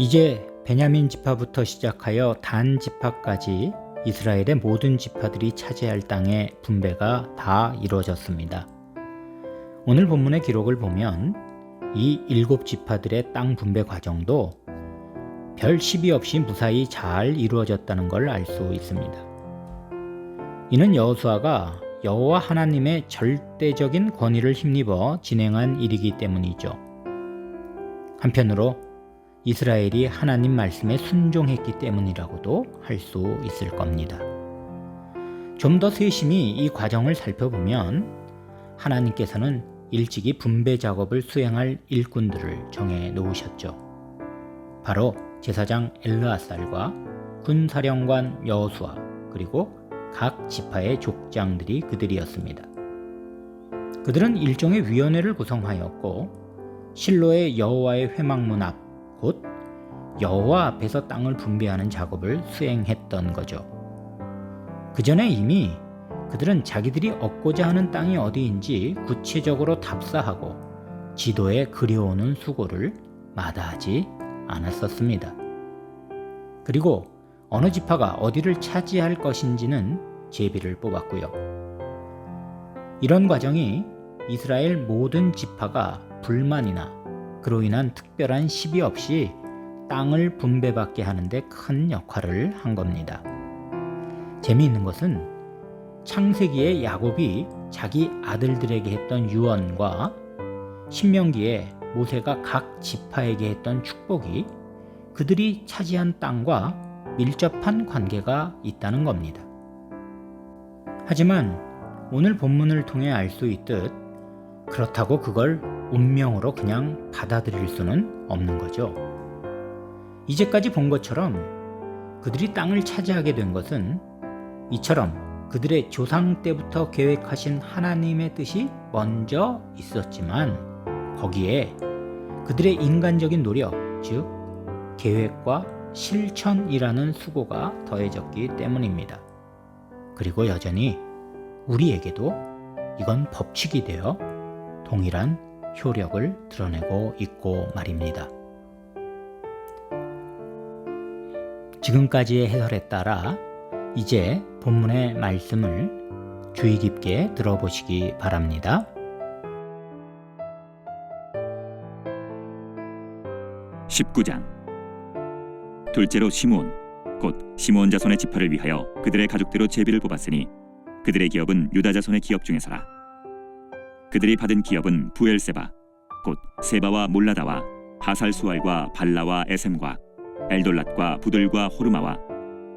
이제 베냐민 지파부터 시작하여 단 지파까지 이스라엘의 모든 지파들이 차지할 땅의 분배가 다 이루어졌습니다. 오늘 본문의 기록을 보면 이 일곱 지파들의 땅 분배 과정도 별 시비 없이 무사히 잘 이루어졌다는 걸 알 수 있습니다. 이는 여호수아가 여호와 하나님의 절대적인 권위를 힘입어 진행한 일이기 때문이죠. 한편으로 이스라엘이 하나님 말씀에 순종했기 때문이라고도 할 수 있을 겁니다. 좀 더 세심히 이 과정을 살펴보면 하나님께서는 일찍이 분배 작업을 수행할 일꾼들을 정해 놓으셨죠. 바로 제사장 엘르아살과 군사령관 여호수아 그리고 각 지파의 족장들이 그들이었습니다. 그들은 일종의 위원회를 구성하였고 실로의 여호와의 회막문 앞 곧 여호와 앞에서 땅을 분배하는 작업을 수행했던 거죠. 그 전에 이미 그들은 자기들이 얻고자 하는 땅이 어디인지 구체적으로 답사하고 지도에 그려오는 수고를 마다하지 않았었습니다. 그리고 어느 지파가 어디를 차지할 것인지는 제비를 뽑았고요. 이런 과정이 이스라엘 모든 지파가 불만이나 그로 인한 특별한 시비 없이 땅을 분배받게 하는데 큰 역할을 한 겁니다. 재미있는 것은 창세기에 야곱이 자기 아들들에게 했던 유언과 신명기에 모세가 각 지파에게 했던 축복이 그들이 차지한 땅과 밀접한 관계가 있다는 겁니다. 하지만 오늘 본문을 통해 알 수 있듯 그렇다고 그걸 운명으로 그냥 받아들일 수는 없는 거죠. 이제까지 본 것처럼 그들이 땅을 차지하게 된 것은 이처럼 그들의 조상 때부터 계획하신 하나님의 뜻이 먼저 있었지만 거기에 그들의 인간적인 노력, 즉 계획과 실천이라는 수고가 더해졌기 때문입니다. 그리고 여전히 우리에게도 이건 법칙이 되어 동일한 효력을 드러내고 있고 말입니다. 지금까지의 해설에 따라 이제 본문의 말씀을 주의 깊게 들어보시기 바랍니다. (19장) 둘째로 시므온 곧 시므온 자손의 지파를 위하여 그들의 가족대로 제비를 뽑았으니 그들의 기업은 유다 자손의 기업 중에서라 그들이 받은 기업은 부엘세바 곧 세바와 몰라다와 하살수알과 발라와 에셈과 엘돌랏과 부들과 호르마와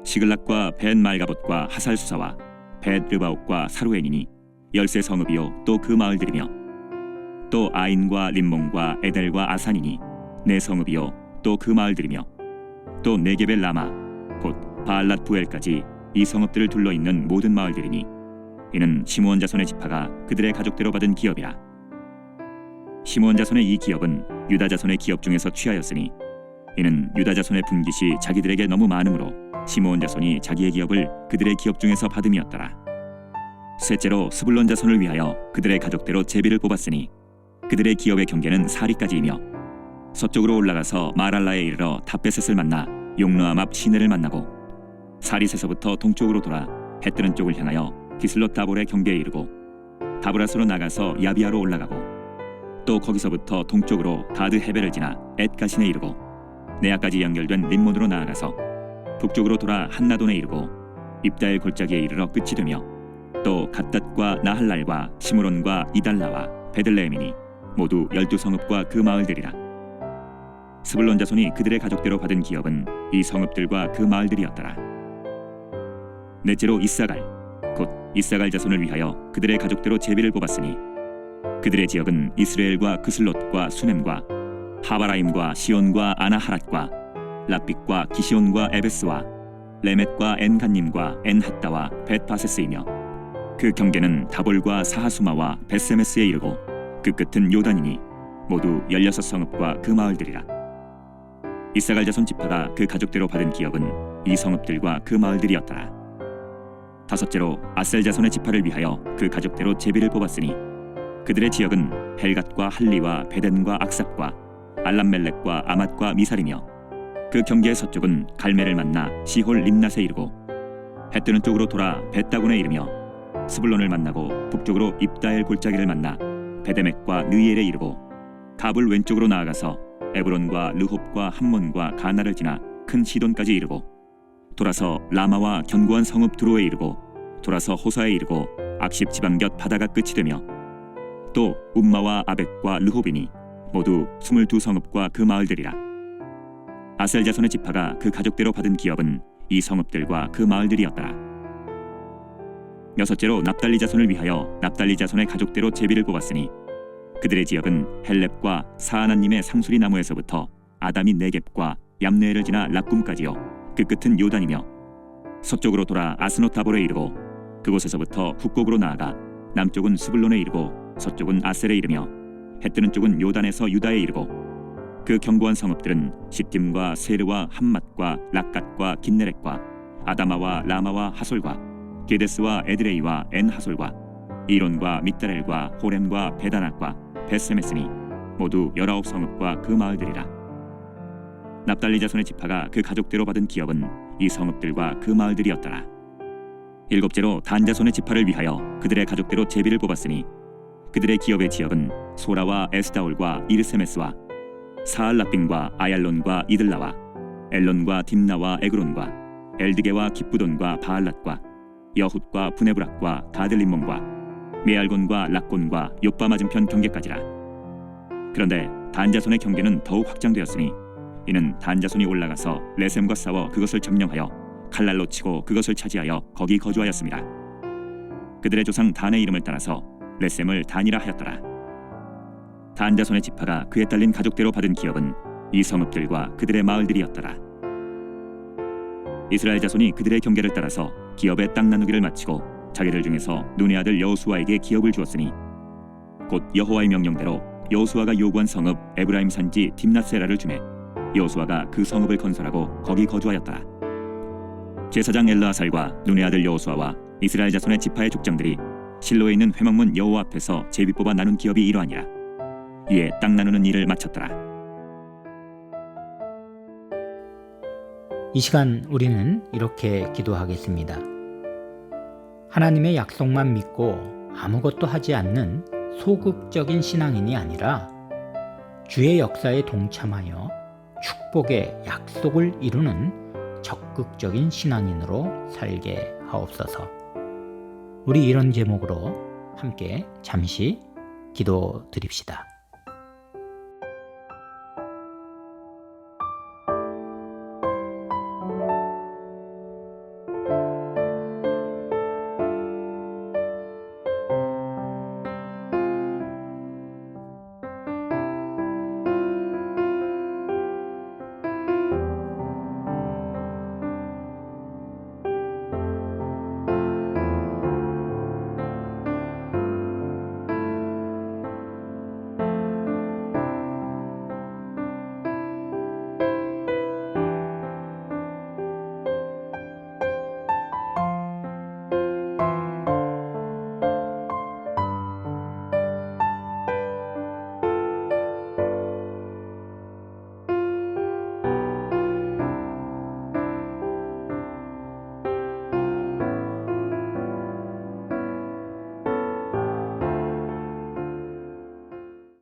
시글락과 벤 말가봇과 하살수사와 벳 르바옥과 사루엔이니 열세 성읍이요 또 그 마을들이며 또 아인과 림몬과 에델과 아산이니 네 성읍이요 또 그 마을들이며 또 네게벨 라마 곧 바알랏 부엘까지 이 성읍들을 둘러 있는 모든 마을들이니 이는 시므온 자손의 지파가 그들의 가족대로 받은 기업이라. 시므온 자손의 이 기업은 유다 자손의 기업 중에서 취하였으니 이는 유다 자손의 분깃이 자기들에게 너무 많으므로 시므온 자손이 자기의 기업을 그들의 기업 중에서 받음이었더라. 셋째로 스불론 자손을 위하여 그들의 가족대로 제비를 뽑았으니 그들의 기업의 경계는 사리까지이며 서쪽으로 올라가서 마랄라에 이르러 다베셋을 만나 용르암 앞 시내를 만나고 사리세서부터 동쪽으로 돌아 해 뜨는 쪽을 향하여 기슬롯 다볼의 경계에 이르고 다브라스로 나가서 야비아로 올라가고 또 거기서부터 동쪽으로 가드 헤벨을 지나 엣가신에 이르고 네아까지 연결된 림몬으로 나아가서 북쪽으로 돌아 한나돈에 이르고 입다엘 골짜기에 이르러 끝이 되며 또 갓닷과 나할랄과 시므론과 이달라와 베들레헴이니 모두 열두 성읍과 그 마을 들이라. 스불론 자손이 그들의 가족대로 받은 기업은 이 성읍들과 그 마을들이었더라. 넷째로 이사갈 곧 이사갈 자손을 위하여 그들의 가족대로 제비를 뽑았으니 그들의 지역은 이스라엘과 그슬롯과 수넴과 하바라임과 시온과 아나하랏과 라빛과 기시온과 에베스와 레멧과 엔간님과 엔핫다와 벳바세스이며 그 경계는 다볼과 사하수마와 베세메스에 이르고 그 끝은 요단이니 모두 열여섯 성읍과 그 마을들이라. 이사갈 자손 지파가 그 가족대로 받은 기업은 이 성읍들과 그 마을들이었더라 다섯째로 아셀 자손의 지파를 위하여 그 가족대로 제비를 뽑았으니 그들의 지역은 헬갓과 할리와 베덴과 악삽과 알람멜렉과 아맛과 미살이며 그 경계의 서쪽은 갈멜을 만나 시홀 림낫에 이르고 해 뜨는 쪽으로 돌아 벳다곤에 이르며 스불론을 만나고 북쪽으로 입다엘 골짜기를 만나 베데맥과 느엘에 이르고 갑을 왼쪽으로 나아가서 에브론과 르홉과 함몬과 가나를 지나 큰 시돈까지 이르고 돌아서 라마와 견고한 성읍 드로에 이르고 돌아서 호사에 이르고 악십 지방 곁 바다가 끝이 되며 또 움마와 아벡과 르홉이니 모두 스물두 성읍과 그 마을들이라. 아셀 자손의 지파가 그 가족대로 받은 기업은 이 성읍들과 그 마을들이었더라. 여섯째로 납달리 자손을 위하여 납달리 자손의 가족대로 제비를 뽑았으니 그들의 지역은 헬렙과 사하나님의 상수리 나무에서부터 아담이 네겝과 얌느에를 지나 락꿈까지요 그 끝은 요단이며 서쪽으로 돌아 아스노타볼에 이르고 그곳에서부터 북곡으로 나아가 남쪽은 스불론에 이르고 서쪽은 아셀에 이르며 해 뜨는 쪽은 요단에서 유다에 이르고 그 견고한 성읍들은 시팀과 세르와 함맛과 락갓과 긴네렉과 아다마와 라마와 하솔과 게데스와 에드레이와 엔 하솔과 이론과 믹다렐과 호렘과 베다낙과 베세메스니 모두 열아홉 성읍과 그 마을들이라 납달리 자손의 지파가 그 가족대로 받은 기업은 이 성읍들과 그 마을들이었더라. 일곱째로 단 자손의 지파를 위하여 그들의 가족대로 제비를 뽑았으니 그들의 기업의 지역은 소라와 에스다올과 이르세메스와 사알라빈과 아얄론과 이들라와 엘론과 딥나와 에그론과 엘드게와 기쁘돈과 바알랏과 여훗과 부네브락과 가들림몬과 메알곤과 락곤과 요빠 맞은편 경계까지라. 그런데 단자손의 경계는 더욱 확장되었으니 이는 단자손이 올라가서 레셈과 싸워 그것을 점령하여 칼날로 치고 그것을 차지하여 거기 거주하였습니다. 그들의 조상 단의 이름을 따라서 레셈을 단이라 하였더라. 단자손의 지파가 그에 딸린 가족대로 받은 기업은 이 성읍들과 그들의 마을들이었더라. 이스라엘 자손이 그들의 경계를 따라서 기업의 땅 나누기를 마치고 자기들 중에서 눈의 아들 여호수아에게 기업을 주었으니 곧 여호와의 명령대로 여호수아가 요구한 성읍 에브라임 산지 딥나세라를 주매 여호수아가 그 성읍을 건설하고 거기 거주하였더라. 제사장 엘르아살과 눈의 아들 여호수아와 이스라엘 자손의 지파의 족장들이 실로에 있는 회막문 여호와 앞에서 제비 뽑아 나눈 기업이 이러하니라. 이에 땅 나누는 일을 마쳤더라. 이 시간 우리는 이렇게 기도하겠습니다. 하나님의 약속만 믿고 아무것도 하지 않는 소극적인 신앙인이 아니라 주의 역사에 동참하여 축복의 약속을 이루는 적극적인 신앙인으로 살게 하옵소서. 우리 이런 제목으로 함께 잠시 기도 드립시다.